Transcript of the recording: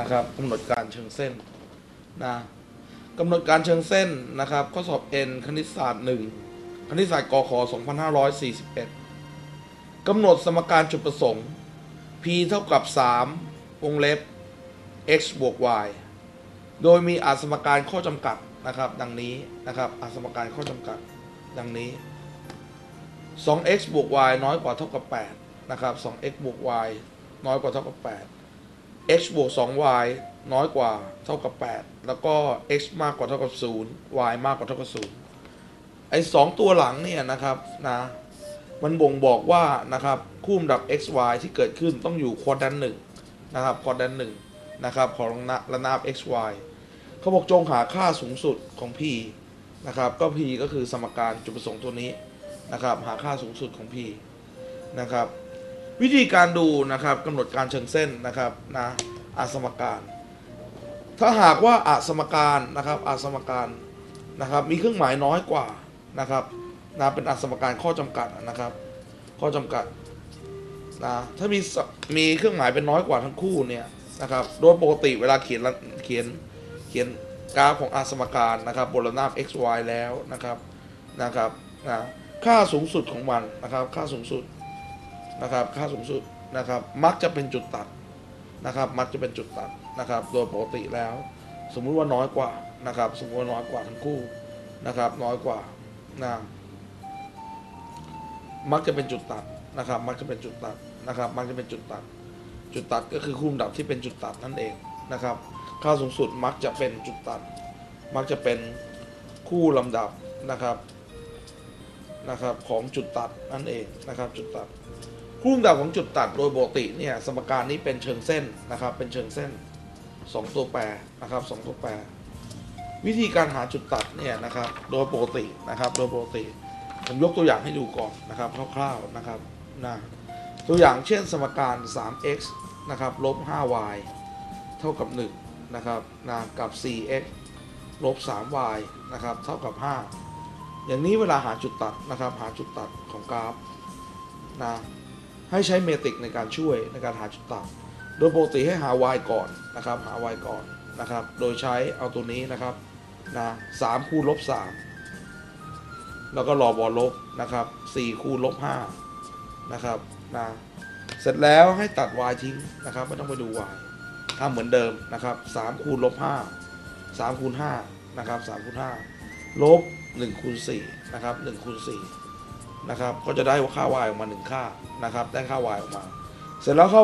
นะครับกำหนดการเชิงเส้นนะกำหนดการเชิงเส้นนะครับ ข้อสอบ N คณิตศาสตร์ 1 คณิตศาสตร์กข2541กำหนดสมการจุดประสงค์ p เท่ากับ 3 วงเล็บ x บวก y โดยมีอาสมการข้อจำกัดนะครับดังนี้นะครับอาสมการข้อจำกัดดังนี้ 2x บวก y น้อยกว่าเท่ากับ8นะครับ 2x บวก y น้อยกว่าเท่ากับ8 x บวก 2y น้อยกว่าเท่ากับ 8 แล้วก็ x มากกว่าเท่ากับ 0 y มากกว่าเท่ากับ 0 ไอ้สองตัวหลังเนี่ยนะครับนะมันบ่งบอกว่านะครับคู่มดับ x y ที่เกิดขึ้นต้องอยู่ควอดแดนหนึ่งนะครับควอดแดนหนึ่งนะครับของระนาบ x y เขาบอกจงหาค่าสูงสุดของ p นะครับก็ p ก็คือสมการจุดประสงค์ตัวนี้นะครับหาค่าสูงสุดของ p นะครับ วิธีการดูนะครับกำหนดการเชิงเส้นนะครับนะอาสมการ ถ้าหากว่าอาสมการนะครับอาสมการนะครับมีเครื่องหมายน้อยกว่านะครับนะเป็นอาสมการข้อจำกัดนะครับ ข้อจำกัดนะถ้ามีสมีเครื่องหมายเป็นน้อยกว่าทั้งคู่เนี่ยนะครับโดยปกติเวลาเขียนเขียนเขียนกราฟของอาสมการนะครับบนระนาบ x y แล้วนะครับนะครับนะค่าสูงสุดของมันนะครับ ค่าสูงสุด นะครับค่าสูงสุดนะครับมักจะเป็นจุดตัดนะครับมักจะเป็นจุดตัดนะครับโดยปกติแล้ว สมมุติว่าน้อยกว่านะครับสมมติว่าน้อยกว่าทั้งคู่นะครับน้อยกว่านะมักจะเป็นจุดตัดนะครับมักจะเป็นจุดตัดนะครับมักจะเป็นจุดตัด จุดตัดก็คือคู่ลำดับที่เป็นจุดตัดนั่นเองนะครับค่าสูงสุดมักจะเป็นจุดตัด มักจะเป็นคู่ลำดับนะครับนะครับของจุดตัดนั่นเองนะครับจุดตัด คู่ลำดับของจุดตัดโดยปกติเนี่ยสมการนี้เป็นเชิงเส้นนะครับ เป็นเชิงเส้นสองตัวแปรนะครับสองตัวแปร วิธีการหาจุดตัดเนี่ยนะครับโดยปกตินะครับโดยปกติ ผมยกตัวอย่างให้ดูก่อนนะครับคร่าวๆนะครับนะตัวอย่างเช่นสมการ 3x นะครับลบ 5y เท่ากับ 1 นะครับนะกับ 4x ลบ 3y นะครับเท่ากับ 5 อย่างนี้เวลาหาจุดตัดนะครับ หาจุดตัดของกราฟนะ ให้ใช้เมตริกในการช่วยในการหาจุดตัดโดยปกติให้หา y ก่อนนะครับ หา y ก่อนนะครับ โดยใช้เอาตัวนี้นะครับนะสามคูณลบสามแล้วก็รอบอลบนะครับสี่คูณลบห้านะครับนะเสร็จแล้วให้ตัด y ทิ้งนะครับไม่ต้องไปดู y ทำเหมือนเดิมนะครับสามคูณลบห้าสามคูณห้านะครับสามคูณห้าลบหนึ่งคูณสี่นะครับหนึ่งคูณสี่ นะครับ ก็จะได้ค่าวายออกมาหนึ่งค่านะครับ ได้ค่าวายออกมา เสร็จแล้วเข้า